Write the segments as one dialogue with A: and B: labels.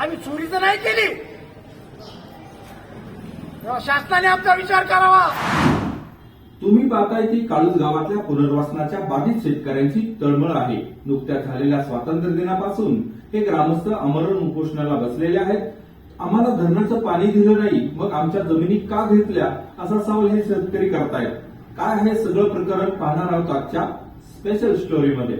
A: आम्ही चोरी तर नाही केली. शासनाने आमचा विचार करावा.
B: तुम्ही पाहताय की काळूज गावातल्या पुनर्वसनाच्या बाधित शेतकऱ्यांची तळमळ आहे. नुकत्याच झालेल्या स्वातंत्र्य दिनापासून हे ग्रामस्थ अमरण उपोषणाला बसलेले आहेत. आम्हाला धरणाचं पाणी दिलं नाही मग आमच्या जमिनी का घेतल्या असा सवाल हे शेतकरी करतायत. काय हे सगळं प्रकरण पाहणार आहोत आजच्या स्पेशल स्टोरीमध्ये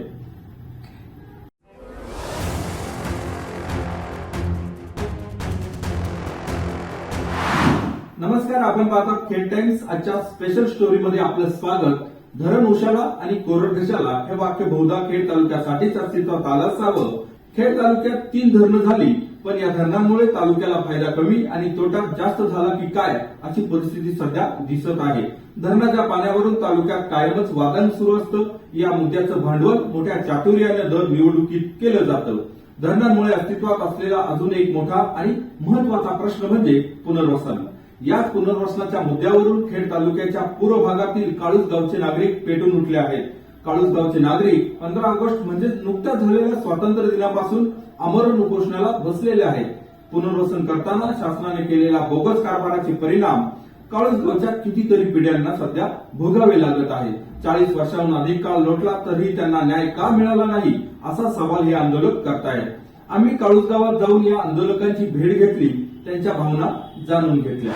B: नमस्कार आपण पाहता खेड टाइम्स. आजच्या स्पेशल स्टोरीमध्ये आपलं स्वागत. धरण उशाला आणि कोरड घशाला हे वाक्य बहुधा खेड तालुक्यासाठीच अस्तित्वात आलं असावं खेड तालुक्यात तीन धरणं झाली पण या धरणांमुळे तालुक्याला फायदा कमी आणि तोटा जास्त झाला की काय अशी परिस्थिती सध्या दिसत आहे. धरणाच्या पाण्यावरून तालुक्यात कायमच वादन सुरू असतं. या मुद्द्याचं भांडवल मोठ्या चातुर्याने दर निवडणुकीत केलं जातं. धरणांमुळे अस्तित्वात असलेला अजून एक मोठा आणि महत्त्वाचा प्रश्न म्हणजे पुनर्वसन. याच पुनर्वसनाच्या मुद्द्यावरून खेड तालुक्याच्या पूर्व भागातील काळूस गावचे नागरिक पेटून उठले आहेत. काळूस गावचे नागरिक पंधरा ऑगस्ट म्हणजे नुकत्याच झालेल्या स्वातंत्र्य दिनापासून आमरण उपोषणाला बसलेले आहेत. पुनर्वसन करताना शासनाने केलेला बोगस कारभाराचे परिणाम काळूस गावच्या कितीतरी पिढ्यांना सध्या भोगावे लागत आहे चाळीस वर्षाहून अधिक काळ लोटला तरीही त्यांना न्याय का मिळाला नाही असा सवाल हे आंदोलक करतायत. आम्ही काळूस गावात जाऊन या आंदोलकांची भेट घेतली. त्यांच्या भावना जाणून घेतल्या.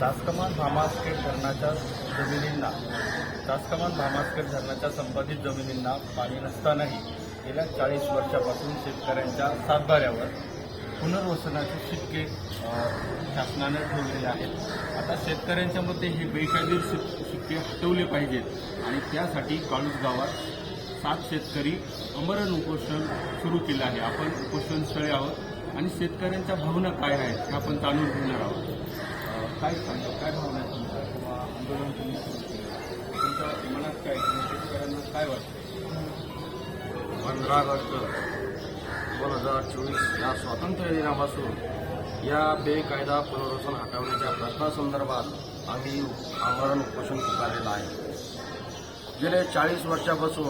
C: तासकमान भामास्केट धरणाच्या जमिनींना तासकमान भामास्केट धरणाच्या संपादित जमिनींना पाणी नसतानाही गेल्या चाळीस वर्षापासून शेतकऱ्यांच्या सातबाऱ्यावर पुनर्वसनाचे शिक्के शासनानं शासनाने ठेवलेले आहेत. आता शेतकऱ्यांच्या मते हे बेकायदेशीर शिक- शिक्के हटवले पाहिजेत आणि त्यासाठी काळूस गावात सात शेतकरी अमरण उपोषण सुरू केलं आहे. आपण उपोषणस्थळी आहोत. आणि शेतकऱ्यांच्या भावना काय आहेत हे आपण जाणून घेणार आहोत. काय सांगतो काय भावना आहे तुमच्या किंवा आंदोलन तुम्ही सुरू केलं? तुमच्या मनात काय किंवा शेतकऱ्यांना काय वाटतं?
D: पंधरा ऑगस्ट दोन हजार चोवीस या स्वातंत्र्य दिनापासून या बेकायदा पुनर्वसन हटवण्याच्या प्रश्नासंदर्भात आम्ही आमरण उपोषण पुकारलेलं आहे. गेले चाळीस वर्षापासून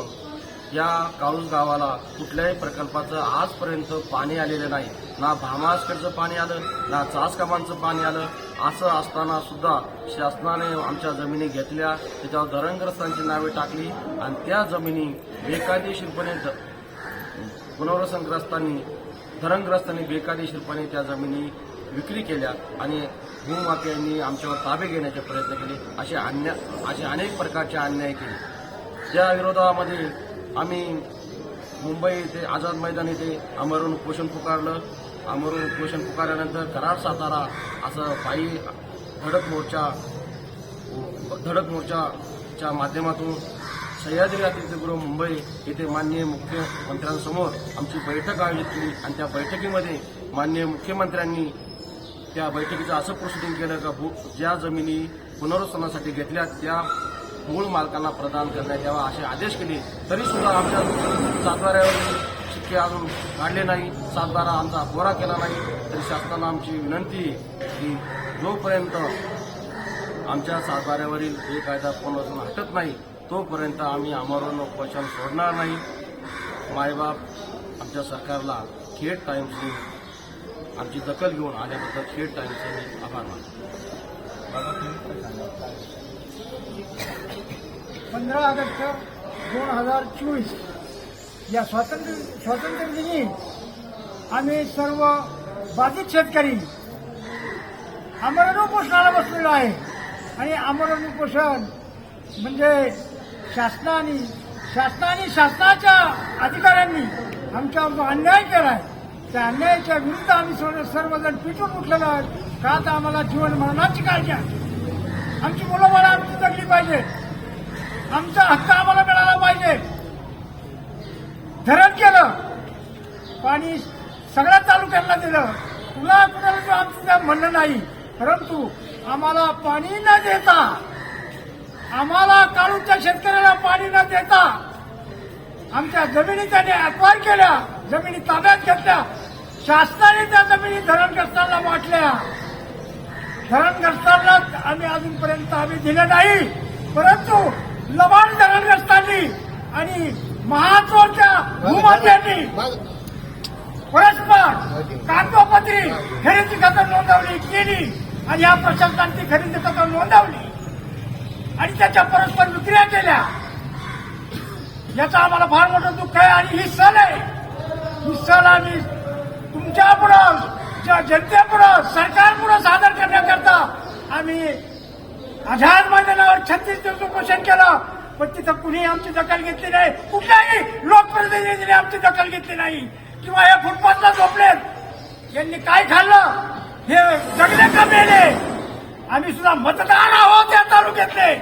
D: या काळूस गावाला कुठल्याही प्रकल्पाचं आजपर्यंत पाणी आलेलं नाही. ना भामासकडचं पाणी आलं ना चासकामांचं पाणी आलं. असं असताना सुद्धा शासनाने आमच्या जमिनी घेतल्या त्याच्यावर धरणग्रस्तांची नावे टाकली आणि त्या जमिनी बेकायदेशीरपणे पुनर्वसनग्रस्तांनी धरणग्रस्तांनी बेकायदेशीरपणे त्या जमिनी विक्री केल्या आणि भूमाफियांनी आमच्यावर ताबे घेण्याचे प्रयत्न केले असे अन्या असे अनेक प्रकारचे अन्याय केले. त्या विरोधामध्ये आम्ही मुंबई येथे आझाद मैदान येथे आमरण उपोषण पुकारलं. आमरण उपोषण पुकारल्यानंतर कराड सातारा असं पायी धडक मोर्चा धडक मोर्चाच्या माध्यमातून सह्याद्री अतिथीगृह मुंबई येथे माननीय मुख्यमंत्र्यांसमोर आमची बैठक आयोजित केली आणि त्या बैठकीमध्ये माननीय मुख्यमंत्र्यांनी त्या बैठकीचं असं प्रोसिडिंग केलं का भू ज्या जमिनी पुनर्वसनासाठी घेतल्या त्या मूळ मालकांना प्रदान करण्यात यावा असे आदेश केले. तरी सुद्धा आमच्या सातबाऱ्यावर शिक्के अजून काढले नाही. सातबारा आमचा गोरा केला नाही. तरी शासनाला आमची विनंती की जोपर्यंत आमच्या सातबाऱ्यावरील बेकायदा पुनर्वसन हटत नाही तोपर्यंत आम्ही आमरण उपोषण सोडणार नाही. मायबाप आमच्या सरकारला खेड टाइम्सनी आमची दखल घेऊन आल्याबद्दल खेड टाइम्सचे आभार मानतो.
A: पंधरा ऑगस्ट दोन हजार चोवीस. या स्वातंत्र्य स्वातंत्र्य दिनी आम्ही सर्व बाधित शेतकरी आमरण उपोषणाला बसलेलो आहे. आणि आमरण उपोषण म्हणजे शासनाने शासनाने शासनाच्या अधिकाऱ्यांनी आमच्यावर जो अन्याय केला आहे त्या अन्यायाच्या विरुद्ध आम्ही सर्व सर्वजण पिटून उठलेलो आहोत. का तर आम्हाला जीवन मरणाची काळजी आहे. आमची मुलं बाळं आमची पाहिजे. आमचा हक्क आम्हाला मिळाला पाहिजे. धरण केलं. पाणी सगळ्या तालुक्यांना दिलं. कुणा कुणाला आमचं काय म्हणणं नाही परंतु आम्हाला पाणी न देता आम्हाला काळूच्या शेतकऱ्याला पाणी न देता आमच्या जमिनी त्याने अक्वायर केल्या जमिनी ताब्यात घेतल्या. शासनाने त्या जमिनी धरणग्रस्तांना वाटल्या. धरणग्रस्तांना आम्ही अजूनपर्यंत आम्ही दिलं नाही. परंतु लबाड धरणग्रस्तांनी आणि महाचोरच्या भूमात्यांनी परस्पर कागदोपत्री खरेदी खतं नोंदवली केली आणि या प्रशासनांची खरेदी खतं नोंदवली. आणि त्याच्या परस्पर विक्रिया केल्या. याचं आम्हाला फार मोठं दुःख आहे आणि ही सण आहे. ही सण आम्ही तुमच्या पुढं जनतेपुढं सरकारपुढं सादर करण्याकरता आम्ही आझाद मैदानावर छत्तीस दिवस उपोषण केलं. पण तिथं कुणी आमची दखल घेतली नाही. कुठल्याही लोकप्रतिनिधीने आमची दखल घेतली नाही. किंवा हे फुटपाथला झोपलेत यांनी काय खाल्लं? हे जगले का मेले? आम्ही सुद्धा मतदार आहोत या तालुक्यातले.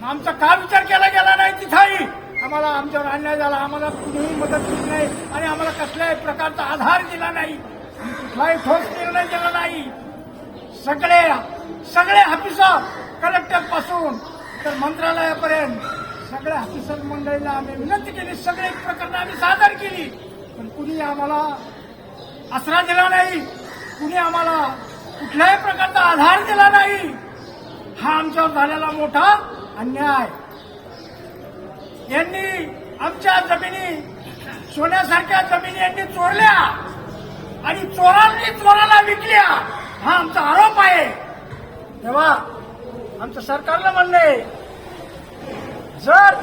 A: मग आमचा का विचार केला गेला नाही तिथंही? आम्हाला आमच्यावर अन्याय झाला. आम्हाला कुणीही मदत केली नाही. आणि आम्हाला कसल्याही प्रकारचा आधार दिला नाही. कुठलाही ठोस निर्णय दिला नाही. सगळे सगळे ऑफिसर कलेक्टरपासून तर मंत्रालयापर्यंत सगळ्या ऑफिसर मंडळीला आम्ही विनंती केली सगळे प्रकरणं आम्ही सादर केली. पण कुणी आम्हाला आसरा दिला नाही कुणी आम्हाला कुठल्याही प्रकारचा आधार दिला नाही. हा आमच्यावर झालेला मोठा अन्याय. यांनी आमच्या जमिनी सोन्यासारख्या जमिनी यांनी चोरल्या आणि चोरांनी चोराला विकल्या. हा आमचा आरोप आहे. तेव्हा आमचं सरकारला म्हणणं आहे. जर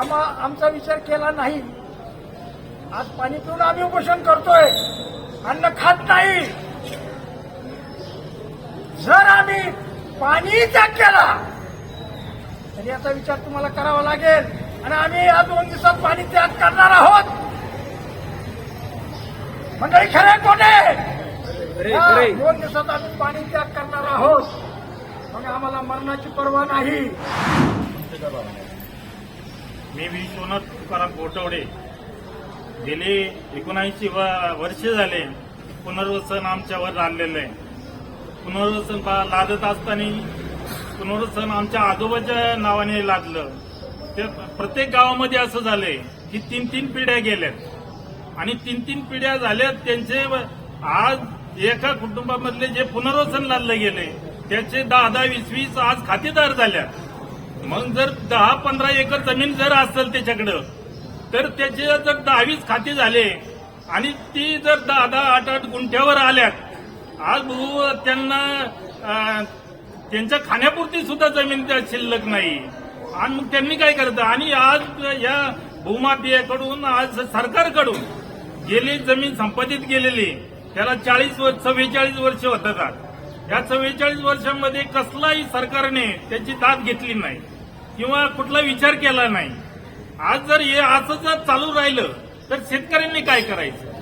A: आम्हा आमचा विचार केला नाही आज पाणी पिऊन आम्ही उपोषण करतोय अन्न खात नाही. जर आम्ही पाणी त्याग केला तर याचा विचार तुम्हाला करावा लागेल. आणि आम्ही या दोन दिवसात पाणी त्याग करणार आहोत. मंडळी खरे कोणे आहे? दोन दिवसात आम्ही पाणी त्याग करणार आहोत. मग आम्हाला मरणाची पर्वा नाही.
E: मी विश्वनाथ तुकाराम गोटवडे गेले एकोणऐंशी वर्ष झाले पुनर्वसन आमच्यावर आणलेलं आहे. पुनर्वसन पा- लादत असताना पुनर्वसन आमच्या आजोबाच्या नावाने लादलं. ते प्रत्येक गावामध्ये असं झालंय की तीन तीन पिढ्या गेल्यात. आणि तीन तीन पिढ्या झाल्यात त्यांचे आज एका कुटुंबामधले जे पुनर्वसन लादलं गेले त्याचे दहा दहा वीस वीस आज खातेदार झाल्या. मग जर दहा पंधरा एकर जमीन जर असेल त्याच्याकडं तर त्याचे जर दहावीस खाते झाले आणि ती जर दहा दहा आठ आठ गुंठ्यावर आल्यात आज भाऊ त्यांना त्यांच्या खाण्यापुरती सुद्धा जमीन त्या शिल्लक नाही. आणि मग त्यांनी काय करतं? आणि आज या भूमाफियाकडून आज सरकारकडून गेली जमीन संपादित केलेली. त्याला चाळीस वर्ष चव्वेचाळीस वर्ष होतात. या चव्वेचाळीस वर्षांमध्ये कसलाही सरकारने त्याची दाद घेतली नाही किंवा कुठला विचार केला नाही. आज जर हे असं जर चालू राहिलं तर शेतकऱ्यांनी काय करायचं?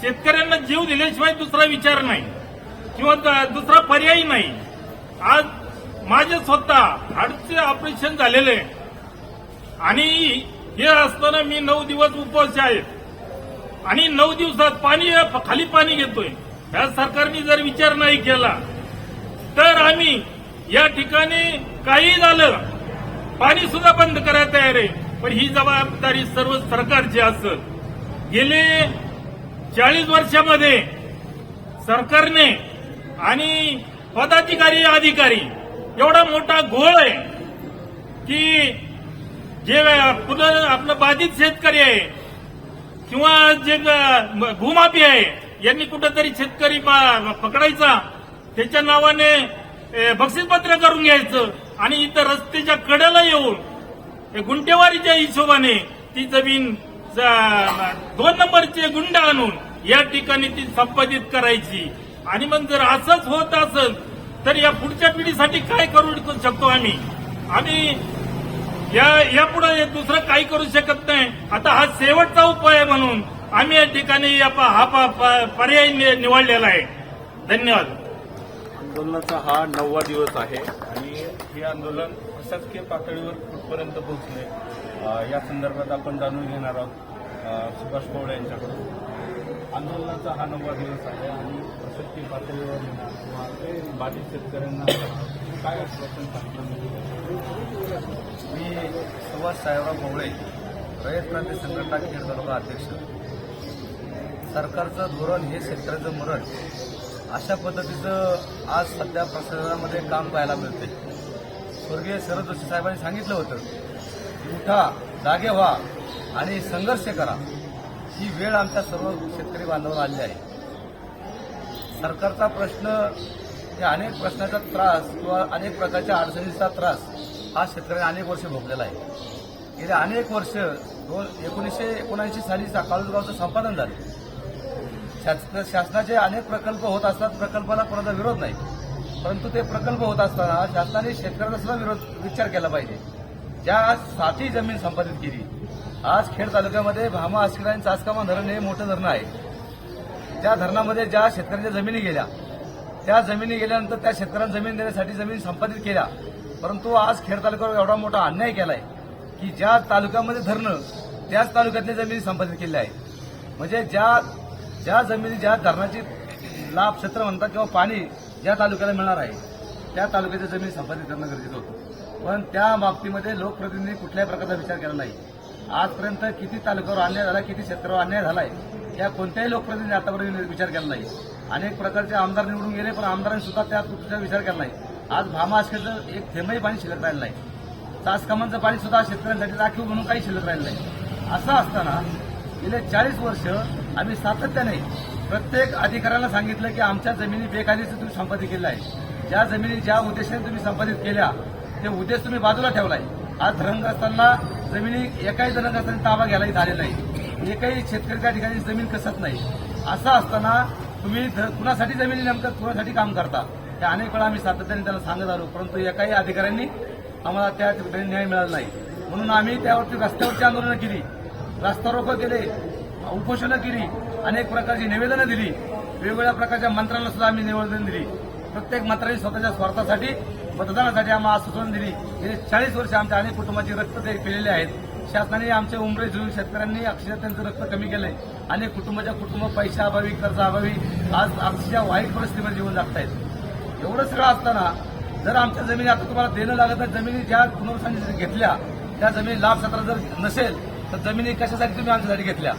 E: शेतकऱ्यांना जीव दिल्याशिवाय दुसरा विचार नाही किंवा दुसरा पर्याय नाही. आज माझे स्वतः हार्टचे ऑपरेशन झालेले आहे. आणि हे असताना मी नऊ दिवस उपवास आहेत आणि नऊ दिवसात पाणी खाली पाणी घेतोय. या सरकारने जर विचार नाही केला तर आम्ही या ठिकाणी काही झालं पाणी सुद्धा बंद करायला तयार आहे. पण ही जबाबदारी सर्व सरकारची असत गेले चाळीस वर्षामध्ये सरकारने आणि पदाधिकारी अधिकारी एवढा मोठा घोळ आहे की जे पुनर आपलं बाधित शेतकरी आहे किंवा जे ग- भूमाफी आहे यांनी कुठंतरी शेतकरी पकडायचा. त्याच्या नावाने बक्षीसपत्र करून घ्यायचं आणि इथं रस्त्याच्या कड्याला येऊन गुंटेवारीच्या हिशोबाने ती जमीन दोन नंबरचे गुंड आणून या ठिकाणी ती संपादित करायची. आणि मग जर असंच होत असेल तर या पुढच्या पिढीसाठी काय करू शकतो आम्ही? आम्ही या यापुढे दुसरं काही करू शकत नाही. आता हा शेवटचा उपाय आहे म्हणून आम्ही या ठिकाणी या प- हा प- प- पर्याय निवडलेला आहे. धन्यवाद.
C: आंदोलनाचा हा नववा दिवस आहे आणि हे आंदोलन प्रशासकीय पातळीवर कुठपर्यंत पोहोचले या संदर्भात आपण जाणून घेणार आहोत सुभाष पवळे यांच्याकडून. आंदोलनाचा हा नववा दिवस आहे आणि प्रशासकीय पातळीवर म्हणा किंवा बाधित शेतकऱ्यांना काय आश्वासन सांगितलं
D: मी सुभाष साहेबराव भोवळे रयत क्रांती संघटना खेड तालुका अध्यक्ष. सरकारचं धोरण हे शेतकऱ्याचं मरण. अशा पद्धतीचं आज सध्या प्रशासनामध्ये काम पाहायला मिळते स्वर्गीय शरद जोशी साहेबांनी सांगितलं होतं उठा जागे व्हा आणि संघर्ष करा.
F: ही वेळ आमच्या सर्व शेतकरी बांधवांना आलेली आहे. सरकारचा प्रश्न हे अनेक प्रश्नाचा त्रास किंवा अनेक प्रकारच्या अडचणीचा त्रास हा शेतकऱ्यांनी अनेक वर्ष भोगलेला आहे. गेले अनेक वर्ष दोन एकोणीसशे एकोणऐंशी साली काळूजगावचं संपादन झालं. शास- शासनाचे अनेक प्रकल्प होत असतात प्रकल्पाला कोणाचा विरोध नाही. परंतु ते प्रकल्प होत असताना शासनाने शेतकऱ्याचा सुद्धा विरोध विचार केला पाहिजे. ज्या साठी जमीन संपादित केली आज खेड तालुक्यामध्ये भामा आस्किरा आणि चासकामा धरण हे मोठं धरण आहे. त्या धरणामध्ये ज्या शेतकऱ्यांच्या जमिनी गेल्या त्या जमिनी गेल्यानंतर त्या शेतकऱ्यांना जमीन देण्यासाठी जमीन संपादित केल्या. परंतु आज खेड तालुक्यावर एवढा मोठा अन्याय केलाय की ज्या तालुक्यामध्ये धरणं त्याच तालुक्यातल्या जमिनी संपादित केल्या आहेत म्हणजे ज्या ज्या जमिनी ज्या धरणाची लाभ क्षेत्र म्हणतात किंवा पाणी ज्या तालुक्याला मिळणार आहे त्या तालुक्याच्या जमिनी संपादित करणं गरजेचं होतं. पण त्या बाबतीमध्ये लोकप्रतिनिधी कुठल्याही प्रकारचा विचार केला नाही. आजपर्यंत किती तालुक्यावर अन्याय झाला किती क्षेत्रावर अन्याय झालाय या कोणत्याही लोकप्रतिनिधी आतापर्यंत विचार केला नाही. अनेक प्रकारचे आमदार निवडून गेले पण आमदारांनी सुद्धा त्या गोष्टीचा विचार केला नाही. आज भामा आश्केचं एक थेंबही पाणी शिल्लक राहिलं नाही. चासकामांचं पाणी सुद्धा शेतकऱ्यांसाठी राखीव म्हणून काही शिल्लक राहिलं नाही. असं असताना गेले चाळीस वर्ष आम्ही सातत्याने प्रत्येक अधिकाऱ्याला सांगितलं की आमच्या जमिनी बेकायदेशीर तुम्ही संपादित केल्या आहे ज्या जमिनी ज्या उद्देशाने तुम्ही संपादित केल्या ते उद्देश तुम्ही बाजूला ठेवलाय. आज धरणग्रस्तांना जमिनी एकाही धरणग्रस्तांनी ताबा घ्यायलाही झाले नाही. एकही शेतकरी त्या ठिकाणी जमीन कसत नाही. असं असताना तुम्ही ध- कुणासाठी जमिनी नेमकं कुणासाठी काम करता? हे अनेक वेळा आम्ही सातत्याने त्यांना सांगत आलो परंतु एकाही अधिकाऱ्यांनी आम्हाला त्या ठिकाणी न्याय मिळाला नाही. म्हणून आम्ही त्यावरती रस्त्यावरची आंदोलनं केली रस्ता रोको केले उपोषणं केली अनेक प्रकारची निवेदनं दिली वेगवेगळ्या प्रकारच्या मंत्र्यांना सुद्धा आम्ही निवेदन दिली. प्रत्येक मंत्र्यांनी स्वतःच्या स्वार्थासाठी मतदानासाठी आम्हाला आश्वासन दिली. गेली चाळीस वर्ष आमच्या अनेक कुटुंबाची रक्त ते केलेले आहेत. शासनाने आमचे उमरे जुळून शेतकऱ्यांनी अक्षरशः त्यांचं रक्त कमी केलंय. अनेक कुटुंबाच्या कुटुंब पैशाअभावी कर्जाअभावी आज अक्षरशः वाईट परिस्थितीमध्ये जीवन जगत आहेत एवढं सगळं असताना जर आमच्या जमिनी आता तुम्हाला देणं लागत तर जमिनी ज्या पुनर्वसांनी घेतल्या त्या जमिनी लाभ क्षेत्रात जर नसेल तर जमिनी कशासाठी तुम्ही आमच्यासाठी घेतल्या?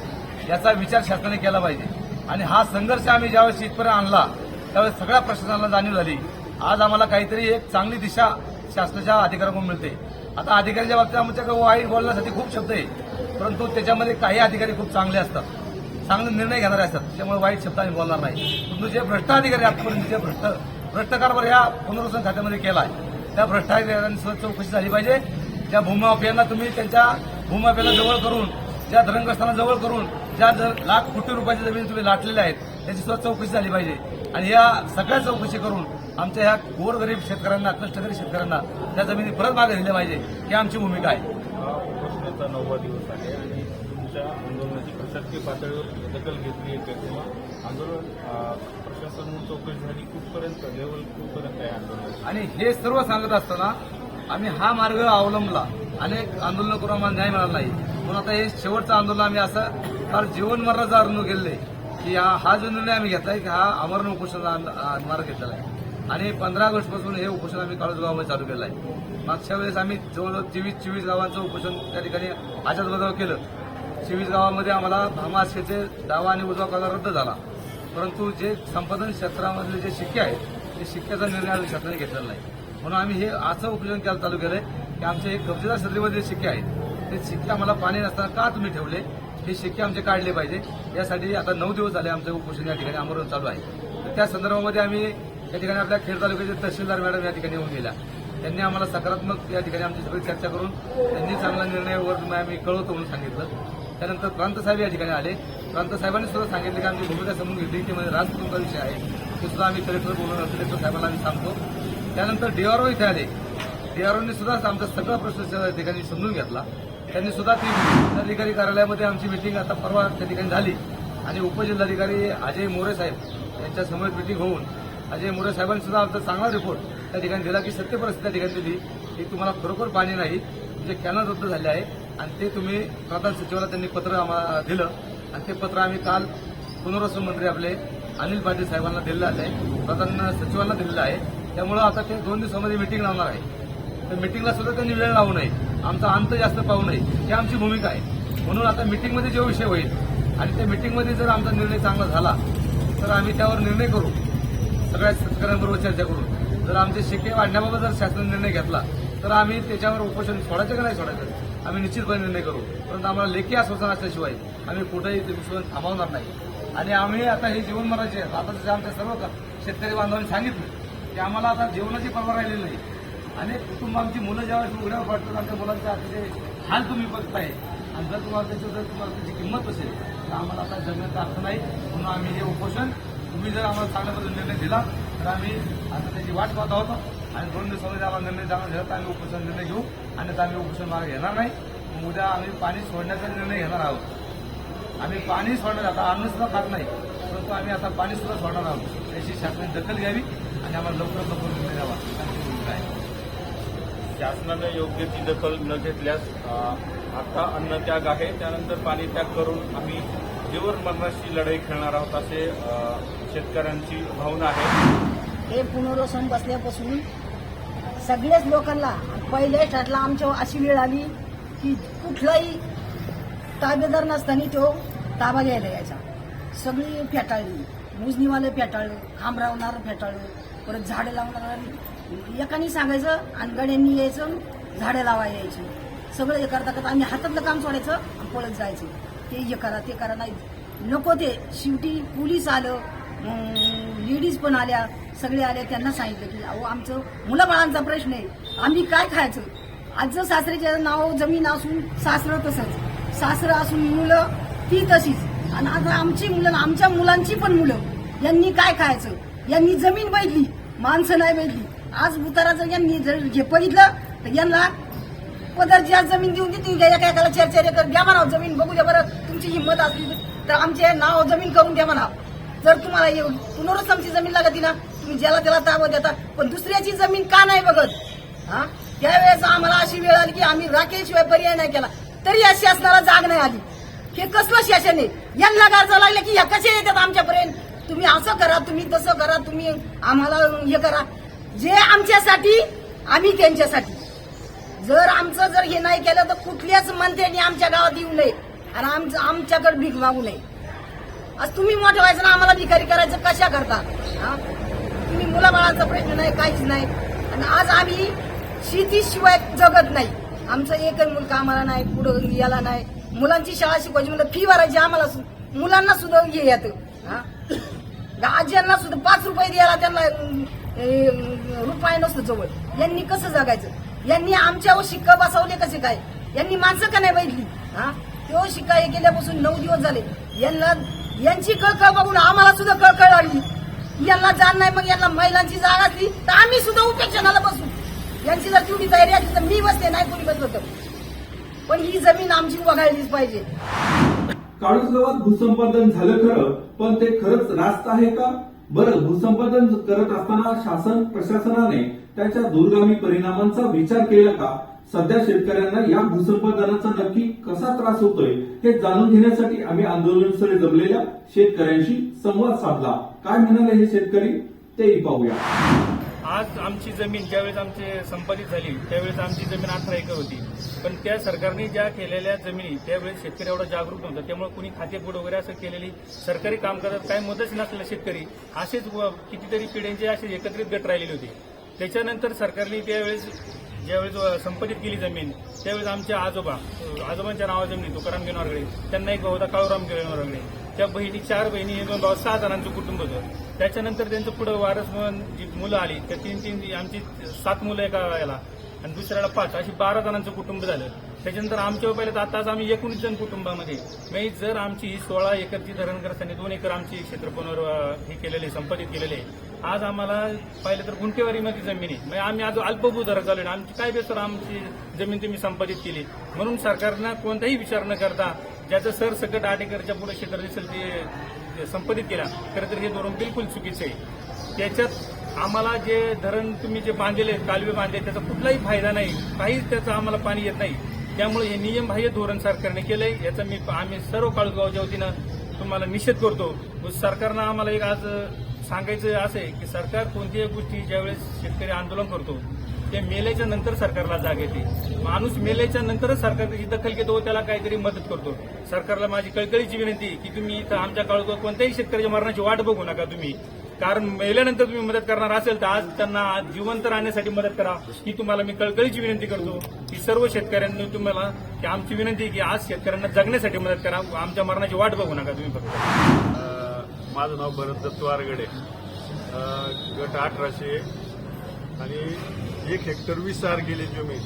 F: याचा विचार शासनाने केला पाहिजे. आणि हा संघर्ष आम्ही ज्यावेळेस इथपर्यंत आणला त्यावेळेस सगळ्या प्रशासनाला जाणीव झाली. आज आम्हाला काहीतरी एक चांगली दिशा शासनाच्या अधिकाऱ्यांकडून मिळते. आता अधिकाऱ्याच्या बाबतीत आमच्याकडे वाईट बोलण्यासाठी खूप शब्द आहे परंतु त्याच्यामध्ये काही अधिकारी खूप चांगले असतात. चांगले निर्णय घेणारे असतात. त्यामुळे वाईट शब्द आम्ही बोलणार नाही. परंतु जे भ्रष्ट अधिकारी आतापर्यंत जे भ्रष्ट भ्रष्ट कारभार या पुनर्वसन खात्यामध्ये केला आहे त्या भ्रष्ट स्वच्छ चौकशी झाली पाहिजे. त्या भूमाफियांना तुम्ही त्यांच्या भूमाफियांना जवळ करून ज्या धरणग्रस्तांना जवळ करून ज्या लाख कोटी रुपयाच्या जमिनी तुम्ही लाटलेल्या आहेत त्याची सुद्धा चौकशी झाली पाहिजे. आणि या सगळ्या चौकशी करून आमच्या ह्या गोरगरीब शेतकऱ्यांना कष्टकरी शेतकऱ्यांना त्या जमिनी परत मागे दिल्या पाहिजे ही आमची भूमिका आहे.
C: नववा दिवस आहे आणि तुमच्या आंदोलनाची प्रशासकीय पातळीवर दखल घेतली आहे आंदोलन समोर चौकशी झाली कुठपर्यंत लेवल कुठपर्यंत आहे आंदोलन
F: आणि हे सर्व सांगत असताना आम्ही हा मार्ग अवलंबला. अनेक आंदोलन करून आम्हाला न्याय मिळाला नाही. म्हणून आता हे शेवटचं आंदोलन आम्ही असं फार जीवन मरणाचा अर्ज केलेलं की हा हा जो निर्णय आम्ही घेतलाय की हा अमरण उपोषणाचा मार्ग घेतलेला आहे. आणि पंधरा ऑगस्टपासून हे उपोषण आम्ही काळोज गावामध्ये चालू केलं आहे. मागच्या वेळेस आम्ही जवळजवळ तेवीस चोवीस गावांचं उपोषण त्या ठिकाणी आचारबद्दल बजाव केलं. चोवीस गावामध्ये आम्हाला भामाशेचे दावा आणि उजवा कला रद्द झाला. परंतु जे संपादन क्षेत्रामधले जे शिक्के आहेत ते शिक्क्याचा निर्णय अजून शासनाने घेतलेला नाही. म्हणून आम्ही हे असं उपयोजन केलं चालू केलंय की आमचे हे कब्जेदार सदरीमध्ये जे शिक्के आहेत ते शिक्के आम्हाला पाणी नसताना का तुम्ही ठेवले? हे शिक्के आमचे काढले पाहिजे. यासाठी आता नऊ दिवस झाले आमचं उपोषण या ठिकाणी आमरण चालू आहे. तर त्या संदर्भामध्ये आम्ही या ठिकाणी आपल्या खेड तालुक्याचे तहसीलदार मॅडम या ठिकाणी येऊन गेल्या. त्यांनी आम्हाला सकारात्मक या ठिकाणी आमची सगळी चर्चा करून त्यांनी चांगला निर्णय वर आम्ही कळवतो म्हणून सांगितलं. त्यानंतर प्रांत साहेब या ठिकाणी आले. प्रांत साहेबांनी सुद्धा सांगितलं की आमची भूमिका समजून घेतली. की म्हणजे राजकुटुंबा विषय आहे ते सुद्धा आम्ही कलेक्टर बोलून तो साहेबांना आम्ही सांगतो. त्यानंतर डीआरओ इथे आले. डीआरओनी सुद्धा आमचा सगळा प्रश्न ठिकाणी समजून घेतला. त्यांनी सुद्धा ती जिल्हाधिकारी कार्यालयामध्ये आमची मिटिंग आता परवा त्या ठिकाणी झाली. आणि उपजिल्हाधिकारी अजय मोरे साहेब यांच्या समोर मिटिंग होऊन अजय मोरे साहेबांनी सुद्धा आमचा चांगला रिपोर्ट त्या ठिकाणी दिला की सत्य परिस्थिती त्या ठिकाणी दिली. की तुम्हाला खरोखर पाणी नाही. म्हणजे कॅनल रद्द झाले आहे. आणि ते तुम्ही प्रधान सचिवाला त्यांनी पत्र आम्हाला दिलं. आणि ते पत्र आम्ही काल पुनर्वसन मंत्री आपले अनिल पाटील साहेबांना दिलेलं आहे. प्रधान सचिवांना दिलेलं आहे. त्यामुळं आता ते दोन दिवसामध्ये मिटिंग लावणार आहे. तर मिटिंगला सुद्धा त्यांनी वेळ लावू नये. आमचा अंत जास्त पाहू नये. ही आमची भूमिका आहे. म्हणून आता मिटिंगमध्ये जो विषय होईल आणि त्या मिटिंगमध्ये जर आमचा निर्णय चांगला झाला तर आम्ही त्यावर निर्णय करू. सगळ्या शेतकऱ्यांबरोबर चर्चा करू. जर आमचे शिक्के वाढण्याबाबत जर शासन निर्णय घेतला तर आम्ही त्याच्यावर उपोषण सोडायचं का नाही सोडायचं? आम्ही निश्चितपणे निर्णय करू. परंतु आम्हाला लेखी आश्वासन असल्याशिवाय आम्ही कुठेही ते विश्वास थांबवणार नाही. आणि आम्ही आता हे जीवन मराचे आता जसे आमच्या सर्व शेतकरी बांधवांनी सांगितलं की आम्हाला आता जेवणाची पर्वा राहिलेली नाही. अनेक कुटुंब आमची मुलं ज्यावेळेस उघड्यावर पडतात आमच्या मुलांचे अतिशय हाल तुम्ही बघताय. आणि जर तुम्हाला त्याची जर तुम्हाला त्याची किंमत असेल तर आम्हाला आता जगण्याचा अर्थ नाही. म्हणून आम्ही हे उपोषण तुम्ही जर आम्हाला चांगल्या पद्धतीने निर्णय दिला तर आम्ही आता त्याची वाट पाहत आहोत. आणि दोन दिवसामध्ये आम्हाला निर्णय जाणून झाला तर आम्ही उपोषण निर्णय घेऊ आणि आम्ही उपोषण मागे घेणार नाही. उद्या आम्ही पाणी सोडण्याचा निर्णय घेणार आहोत. आम्ही पाणी सोडणार आता अन्न सुद्धा खात नाही परंतु आम्ही आता पाणी सुद्धा सोडणार आहोत. त्याची शासनाने दखल घ्यावी आणि आम्हाला लवकरात लवकर निर्णय द्यावा.
C: शासनानं योग्य ती दखल न घेतल्यास आता अन्नत्याग आहे. त्यानंतर पाणी त्याग करून आम्ही जीवन मरणाशी लढाई खेळणार आहोत असे शेतकऱ्यांची भावना आहे.
G: हे पुनर्वसन बसल्यापासून सगळ्याच लोकांना पहिले ठरला आमच्यावर अशी वेळ आली की कुठलाही ताबेदार नसताना तो ताबा घ्यायला यायचा. सगळी फेटाळली. मुजनीवाले फेटाळलं खांबरावणारं फेटाळले परत झाडं लावणार. एकाने सांगायचं आणि गड्यांनी यायचं झाडं लावा यायची. सगळं हे करता करता आम्ही हातातलं काम सोडायचं आणि पळत जायचं. ते हे करा ते करा नाही. नको ते. शेवटी पोलीस आलं लेडीज पण आल्या. सगळे आले त्यांना सांगितलं की अहो आमचं मुलाबाळांचा प्रश्न आहे. आम्ही काय खायचं? आजचं जर नाव जमीन असून सासरं तसंच. सासरं असून मुलं ती तशीच. आणि आता आमची मुलं आमच्या मुलांची पण मुलं. यांनी काय खायचं? यांनी जमीन बैठली माणसं नाही बैठली आज उताराचं जर यांनी जर बघितलं तर यांना पदरची आज जमीन देऊन देते घ्या काय एकाला चार कर एकर घ्या म्हणावं. जमीन बघू द्या बरं तुमची हिंमत असली तर आमचे नाव जमीन करून द्या म्हणा जर तुम्हाला पुनरच आमची जमीन लागत ना तुम्ही ज्याला त्याला ताबा देता पण दुसऱ्याची जमीन का नाही बघत? हा? त्यावेळेस आम्हाला अशी वेळ आली की आम्ही राखेशिवाय पर्याय नाही केला. तरी या शासनाला जाग नाही आली. हे कसलं शासन आहे? यांना गारचा लागले की या कसे येतात आमच्यापर्यंत? तुम्ही असं करा तुम्ही तसं करा तुम्ही आम्हाला हे करा. जे आमच्यासाठी आम्ही त्यांच्यासाठी. जर आमचं जर हे नाही केलं तर कुठल्याच मंत्र्यांनी आमच्या गावात येऊ नये आणि आमचं आमच्याकडे भीक मागू नये. आज तुम्ही मोठं व्हायचं ना आम्हाला भिकारी करायचं कशा करता? मुलाबाळांचा प्रश्न नाही काहीच नाही. आणि आज आम्ही शेतीशिवाय जगत नाही. आमचं एकच मुलगा आम्हाला नाही पुढं याला नाही. मुलांची शाळा शिकवायची म्हणजे फी भरायची आम्हाला सु- मुलांना सुद्धा हे? येतं आज्यांना सुद्धा पाच रुपये द्यायला त्यांना रुपये नसतो जवळ. यांनी कसं जगायचं? यांनी आमच्यावर शिक्का बसवले कसे काय? यांनी माणसं का नाही बैठली हा? तो शिक्का हे केल्यापासून नऊ दिवस झाले. यांना यांची कळकळ बघून आम्हाला सुद्धा कळकळ लागली. यांना जाण नाही मग यांना महिलांची जागा असली तर आम्ही सुद्धा उपेक्षणाला बसू. यांची जर तेवढी तयारी असली तर मी बसते नाही कोणी बसलं तर. पण ही जमीन आमची वगळलीच पाहिजे.
B: काळूस गावात भूसंपादन झालं खरं पण ते खरंच रास्त आहे का? बरं भूसंपादन करत असताना शासन प्रशासनाने त्याच्या दूरगामी परिणामांचा विचार केला का? सध्या शेतकऱ्यांना या भूसंपादनाचा नक्की कसा त्रास होतोय हे जाणून घेण्यासाठी आम्ही आंदोलनस्थळी जमलेल्या शेतकऱ्यांशी संवाद साधला. काय म्हणाले हे शेतकरी? तेही पाहूया.
C: आज आमची जमीन ज्यावेळेस आमची संपादित झाली त्यावेळेस आमची जमीन अठरा एकर होती. पण त्या सरकारने ज्या केलेल्या जमिनी त्यावेळेस शेतकरी एवढा जागरूक नव्हता. त्यामुळे कुणी खातेपूड वगैरे असं केलेली सरकारी काम करत काय मदत नसलेला शेतकरी असेच कितीतरी पिढ्यांचे असे एकत्रित गट राहिलेले होते. त्याच्यानंतर सरकारने त्यावेळेस ज्यावेळेस संपादित केली जमीन त्यावेळेस आमचे आजोबा आजोबांच्या नावा जमिनी तुकाराम गेनवारगडे त्यांना एक भाऊ होता काळूराम गेनवारगडे त्या बहिणी चार बहिणी हे दोन भाऊ सहा जणांचं कुटुंब होतं. त्याच्यानंतर त्यांचं पुढं वारस म्हणून जी मुलं आली त्या तीन तीन आमची सात मुलं एका याला. आणि दुसऱ्याला पाच अशी बारा जणांचं कुटुंब झालं. त्याच्यानंतर आमच्या पहिल्यात आताच आम्ही एकोणीस जण कुटुंबामध्ये. म्हणजे जर आमची ही सोळा एकरची धरणग्रस्तांनी दोन एकर आमची क्षेत्र पुनर् हे केलेले संपादित केलेले आज आम्हाला पाहिलं तर गुंठेवारीमध्ये जमीन आहे. म्हणजे आम्ही आज अल्पभूधारक झालो आमची काय बेसर आमची जमीन तुम्ही संपादित केली. म्हणून सरकारनं कोणताही विचार न करता ज्याचं सरसकट आठ एकरच्या पुढे क्षेत्र दिसेल ते संपादित केला. खरं तर हे धोरण बिलकुल चुकीचं आहे. त्याच्यात आम्हाला जे धरण तुम्ही जे बांधलेले आहेत, कालवे बांधले त्याचा कुठलाही फायदा नाही. काहीच त्याचं आम्हाला पाणी येत नाही. त्यामुळे हे नियमबाह्य धोरण सरकारने केलंय. याचा मी आम्ही सर्व काळगावच्या वतीनं तुम्हाला निषेध करतो. सरकारनं आम्हाला एक आज सांगायचं असं आहे की सरकार कोणत्याही गोष्टी ज्यावेळेस शेतकरी आंदोलन करतो ते मेल्याच्या नंतर सरकारला जाग येते. माणूस मेल्याच्या नंतरच सरकार त्याची दखल घेतो त्याला काहीतरी मदत करतो. सरकारला माझी कळकळीची विनंती की तुम्ही इथं आमच्या काळात कोणत्याही शेतकऱ्याच्या मरणाची वाट बघू नका तुम्ही.
H: कारण मेल्यानंतर तुम्ही मदत करणार असेल तर आज त्यांना आज जिवंत राहण्यासाठी मदत करा. ही तुम्हाला मी कळकळीची विनंती करतो की सर्व शेतकऱ्यांनी तुम्हाला की आमची विनंती की आज शेतकऱ्यांना जगण्यासाठी मदत करा. आमच्या मरणाची वाट बघू नका तुम्ही फक्त.
I: माझं नाव भरत दत्तू आरगडे गट अठराशे आणि एक हेक्टर वीस आर गेले जमीन.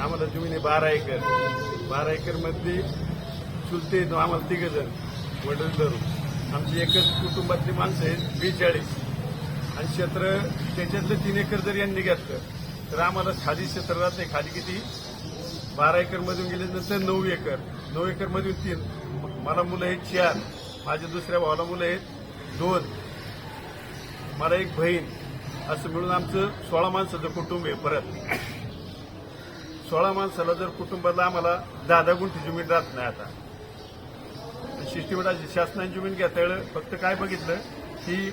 I: आम्हाला जमीन आहे बारा एकर. बारा एकरमध्ये चुलते आम्हाला तिघ जण वडील धरून. आमची एकच कुटुंबातली माणसं आहेत बेचाळीस. आणि क्षेत्र त्याच्यातलं तीन एकर जर यांनी घेतलं तर आम्हाला खाली क्षेत्र राहते खाली किती? बारा एकरमधून गेल्यानंतर नऊ एकर. नऊ एकरमधून तीन. मला मुलं आहेत चार. माझ्या दुसऱ्या भावाला मुलं आहेत. दोन मला एक बहीण असं मिळून आमचं सोळा माणसाचं कुटुंब आहे परत. सोळा माणसाला जर कुटुंबाला आम्हाला दहा दहा गुंठी जमीन राहत नाही आता. शिष्टमंडळाची शासनाची जमीन घेता फक्त काय बघितलं? की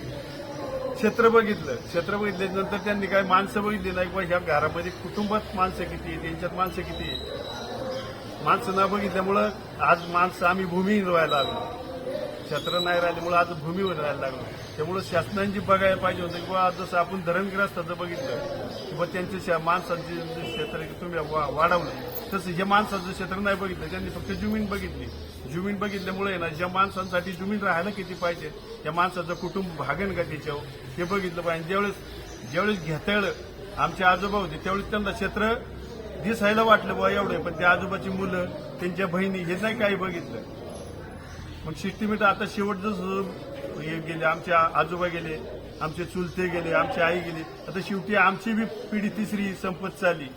I: क्षेत्र बघितलं. क्षेत्र बघितल्यानंतर त्यांनी काय माणसं बघितली नाही किंवा ह्या घरामध्ये कुटुंबात माणसं किती त्यांच्यात माणसं किती माणसं न बघितल्यामुळं आज माणसं आम्ही भूमीहीन व्हायला लागलो. क्षेत्र नाही राहिल्यामुळे आज भूमीवर राहायला लागलो. त्यामुळे शासनांची बघायला पाहिजे होतं किंवा आज जसं आपण धरणग्रस्ताचं बघितलं किंवा त्यांचे माणसांचे क्षेत्र तुम्ही वा- वाढवलं तसं हे माणसाचं क्षेत्र नाही बघितलं. त्यांनी फक्त जमीन बघितली. जमीन बघितल्यामुळे ना ज्या माणसांसाठी जमीन राहायला किती पाहिजे त्या माणसाचं कुटुंब भागन का त्याच्यावर? हे बघितलं पाहिजे. ज्यावेळेस ज्यावेळेस घेताळ आमचे आजोबा होते त्यावेळेस त्यांना क्षेत्र दिसायला वाटलं बुवा एवढे. पण त्या आजोबाची मुलं त्यांच्या बहिणी हे नाही काही बघितलं. मग सिस्टीमेट आता शेवटचं हे गेले आमचे आजोबा गेले आमचे चुलते गेले आमची आई गेली. आता शेवटी आमची बी पिढी तिसरी संपत चालली.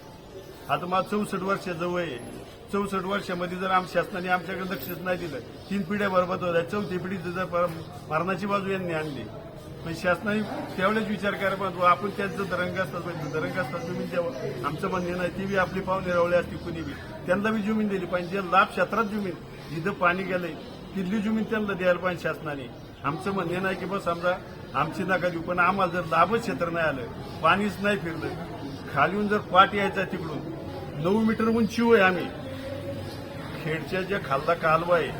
I: आता मला चौसष्ट वर्ष जवळ आहे. चौसष्ट वर्षामध्ये जर आम शासनाने आमच्याकडे लक्षच नाही दिलं तीन पिढ्या बरोबर होत्या चौथी पिढी जर मरणाची बाजू यांनी आणली. पण शासनाने त्यावेळेस विचार करायला पाहिजे आपण त्यांचं दरंग असतात पाहिजे दरंग असतात जमीन द्यावं आमचं म्हणणे नाही ती बी आपली पाहुणे रावळे असते कुणी बी. त्यांना बी जमीन दिली पाहिजे. जे लाभ क्षेत्रात जमीन जिथं पाणी गेलंय तिथली जमीन त्यांना द्यायला पाहिजे शासनाने. आमचं म्हणणे नाही की बस समजा आमची नका देऊ पण आम्हाला जर लाभच क्षेत्र नाही आलं पाणीच नाही फिरलं खालीहून जर पाट यायचा तिकडून नऊ मीटर उंची आहे आम्ही. खेडच्या ज्या खालचा कालवा आहे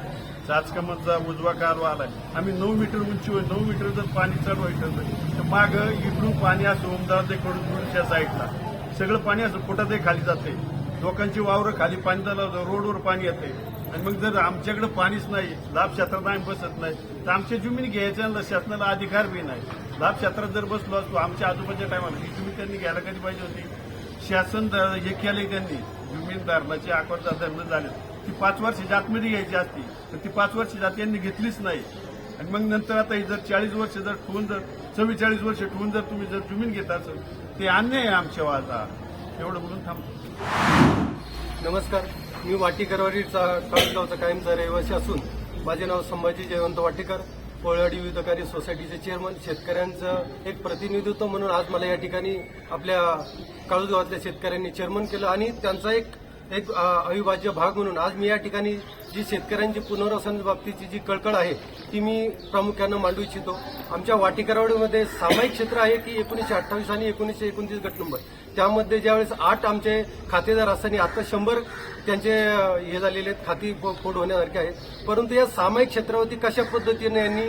I: चाचकमधला उजवा कालवा आलाय आम्ही नऊ मीटर उंची होय नऊ मीटर जर पाणी चालू चढवायचं तर माग इकडून पाणी असं उमदारकडून त्या साईडला. सगळं पाणी असं पोटातही खाली जाते लोकांची वावरं खाली पाणी झालं होतं रोडवर पाणी येते आणि मग जर आमच्याकडे पाणीच नाही लाभ क्षेत्रात आम्ही बसत नाही तर आमच्या जमीन घ्यायच्या शासनाला अधिकार बी नाही. लाभ क्षेत्रात जर बसलो असतो आमच्या आजोबाच्या टायमाला ही जमीन त्यांनी घ्यायला कधी पाहिजे होती? शासन हे केले त्यांनी. जमीन धारणाची म्हणजे आकडचा धरणं झाले. ती पाच वर्षाच्या आतमध्ये घ्यायची असती तर ती पाच वर्ष आत यांनी घेतलीच नाही. आणि मग नंतर आता ही जर चाळीस वर्ष जर ठेवून जर चव्वेचाळीस वर्ष ठेवून जर तुम्ही जर जमीन घेत असाल ते अन्याय आहे आमच्या आता एवढं बोलून थांबतो.
J: नमस्कार. मी वाटीकरवाडीचा काळगावचा कायमचा रहिवासी असून माझे नाव संभाजी जयवंत वाटेकर कोळवाडी विविधकारी सोसायटीचे चेअरमन शेतकऱ्यांचं एक प्रतिनिधित्व म्हणून आज मला या ठिकाणी आपल्या काळूगावातल्या शेतकऱ्यांनी चेअरमन केलं आणि त्यांचा एक एक अविभाज्य भाग म्हणून आज मी या ठिकाणी जी शेतकऱ्यांची पुनर्वसन बाबतीची जी कळकळ आहे ती मी प्रामुख्यानं मांडू इच्छितो. आमच्या वाटीकरवाडीमध्ये सामायिक क्षेत्र आहे की एकोणीसशे अठ्ठावीस आणि एकोणीसशे एकोणतीस गट नंबर. त्यामध्ये ज्यावेळेस आठ आमचे खातेदार असताना आता शंभर त्यांचे हे झालेले आहेत खाती फोड होण्यासारखे आहेत. परंतु या सामायिक क्षेत्रावरती कशा पद्धतीने यांनी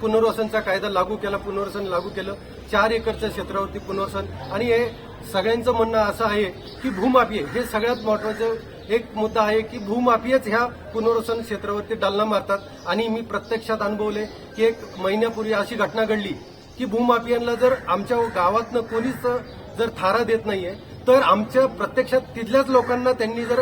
J: पुनर्वसनचा कायदा लागू केला पुनर्वसन लागू केलं? चार एकरच्या क्षेत्रावरती पुनर्वसन. आणि हे सगळ्यांचं म्हणणं असं आहे की भूमाफी आहे. हे सगळ्यात महत्वाचं एक मुद्दा आहे की भूमाफियाच ह्या पुनर्वसन क्षेत्रावरती डालना मारतात. आणि मी प्रत्यक्षात अनुभवले की एक महिन्यापूर्वी अशी घटना घडली की भूमाफियांना जर आमच्या गावातनं कोणीच जर थारा देत नाहीये तर आमच्या प्रत्यक्षात तिथल्याच लोकांना त्यांनी जर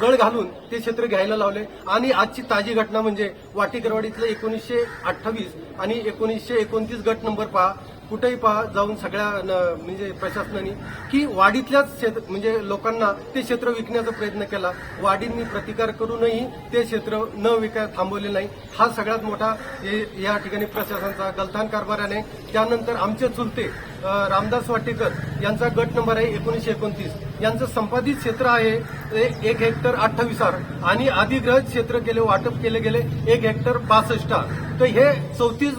J: गळ घालून ते क्षेत्र घ्यायला लावले. आणि आजची ताजी घटना म्हणजे वाटीकरवाडीतलं एकोणीसशे अठ्ठावीस आणि एकोणीसशे एकोणतीस गट नंबर पहा. कुठेही पहा जाऊन सगळ्या न- म्हणजे प्रशासनाने की वाडीतल्याच क्षेत्र म्हणजे लोकांना ते क्षेत्र विकण्याचा प्रयत्न केला. वाडींनी प्रतिकार करूनही ते क्षेत्र न विकाय थांबवले नाही. हा सगळ्यात मोठा या ठिकाणी प्रशासनाचा गलथान कारभाराने. त्यानंतर आमचे चुलते रामदास वाटेकर यांचा गट नंबर आहे एकोणीसशे एकोणतीस. यांचं संपादित क्षेत्र आहे एक हेक्टर अठ्ठावीस आर. आणि अधिग्रहित क्षेत्र केले वाटप केले गेले एक हेक्टर बासष्ट आर. तर हे चौतीस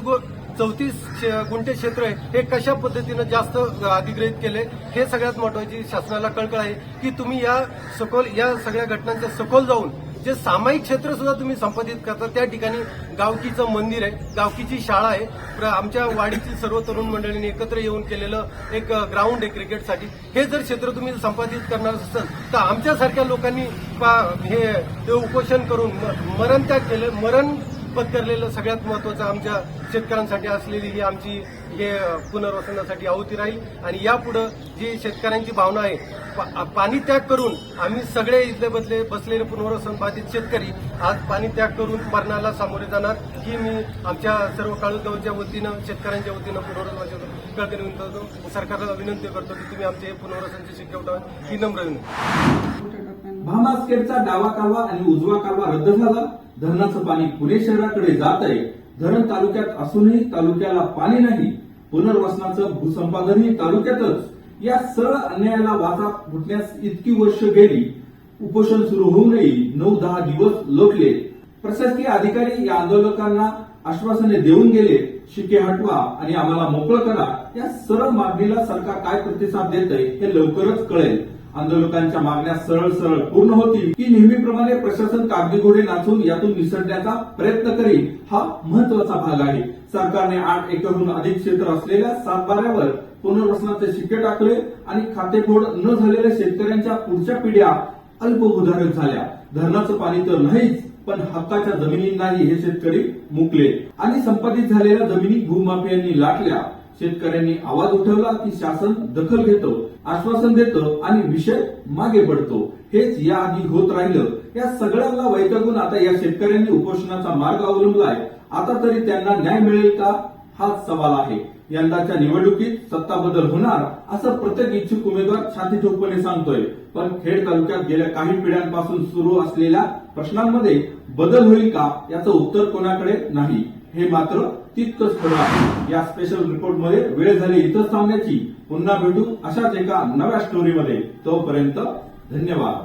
J: चौतीस गुंठे क्षेत्र आहे. हे कशा पद्धतीनं जास्त अधिग्रहित केले हे सगळ्यात महत्वाची शासनाला कळकळ आहे की तुम्ही या सखोल या सगळ्या घटनांच्या सखोल जाऊन जे सामायिक क्षेत्र सुद्धा तुम्ही संपादित करता त्या ठिकाणी गावकीचं मंदिर आहे. गावकीची शाळा आहे. आमच्या वाडीतील सर्व तरुण मंडळींनी एकत्र येऊन केलेलं एक ग्राउंड आहे क्रिकेटसाठी. हे जर क्षेत्र तुम्ही संपादित करणार असाल तर आमच्यासारख्या लोकांनी हे ते उपोषण करून म- मरणत्याग केलं. मरण पत्करलेलं सगळ्यात महत्वाचं आमच्या शेतकऱ्यांसाठी असलेली ही आमची हे पुनर्वसनासाठी आहुती राहील. आणि यापुढं जी शेतकऱ्यांची भावना आहे पाणी त्याग करून आम्ही सगळे इथले बदले बसलेले पुनर्वसन बाधित शेतकरी आज पाणी त्याग करून मरणाला सामोरे जाणार ही मी आमच्या सर्व काळूगावच्या वतीनं शेतकऱ्यांच्या वतीनं पुनर्वसनाच्या विनंती करतो. सरकारला विनंती करतो की तुम्ही आमचे पुनर्वसनचे शिकवटा ही नम्र विनंती.
B: भामास्केटचा डावा कालवा आणि उजवा कालवा रद्द झाला. धरणाचं पाणी पुणे शहराकडे जात आहे. धरण तालुक्यात असूनही तालुक्याला पाणी नाही पुनर्वसनाचं भूसंपादनही तालुक्यातच. या सरळ अन्यायाला वाचा फुटण्यास इतकी वर्ष गेली. उपोषण सुरू होऊनही नऊ दहा दिवस लोटले. प्रशासकीय अधिकारी या आंदोलकांना आश्वासने देऊन गेले शिके हटवा आणि आम्हाला मोकळं करा. या सरळ मागणीला सरकार काय प्रतिसाद देत आहे हे लवकरच कळेल. आंदोलकांच्या मागण्या सरळ सरळ पूर्ण होतील की नेहमीप्रमाणे प्रशासन कागदी घोडे नाचून यातून निसटण्याचा प्रयत्न करेल हा महत्त्वाचा भाग आहे. सरकारने आठ एकरहून अधिक क्षेत्र असलेल्या सातबाऱ्यावर पुनर्वसनाचे शिक्के टाकले आणि खातेफोड न झालेल्या शेतकऱ्यांच्या पुढच्या पिढ्या अल्पभूधारक झाल्या. धरणाचं पाणी तर नाहीच पण हक्काच्या जमिनींनाही हे शेतकरी मुकले. आणि संपादित झालेल्या जमिनी भूमाफियांनी लाटल्या. शेतकऱ्यांनी आवाज उठवला की शासन दखल घेतो आश्वासन देतं आणि विषय मागे पडतो. हेच या आधी होत राहिलं. या सगळ्यांना वैतागून आता या शेतकऱ्यांनी उपोषणाचा मार्ग अवलंबलाय. आता तरी त्यांना न्याय मिळेल का? हाच सवाल आहे. यंदाच्या निवडणुकीत सत्ता बदल होणार असं प्रत्येक इच्छुक उमेदवार छाती ठोकपणे सांगतोय. पण खेड तालुक्यात गेल्या काही पिढ्यांपासून सुरू असलेल्या प्रश्नांमध्ये बदल होईल का? याचं उत्तर कोणाकडे नाही. हे मात्र तितकंच खरं आहे. या स्पेशल रिपोर्टमध्ये वेळ झाली इथंच थांबण्याची. पुन्हा भेटू अशाच एका नव्या स्टोरीमध्ये तोपर्यंत धन्यवाद.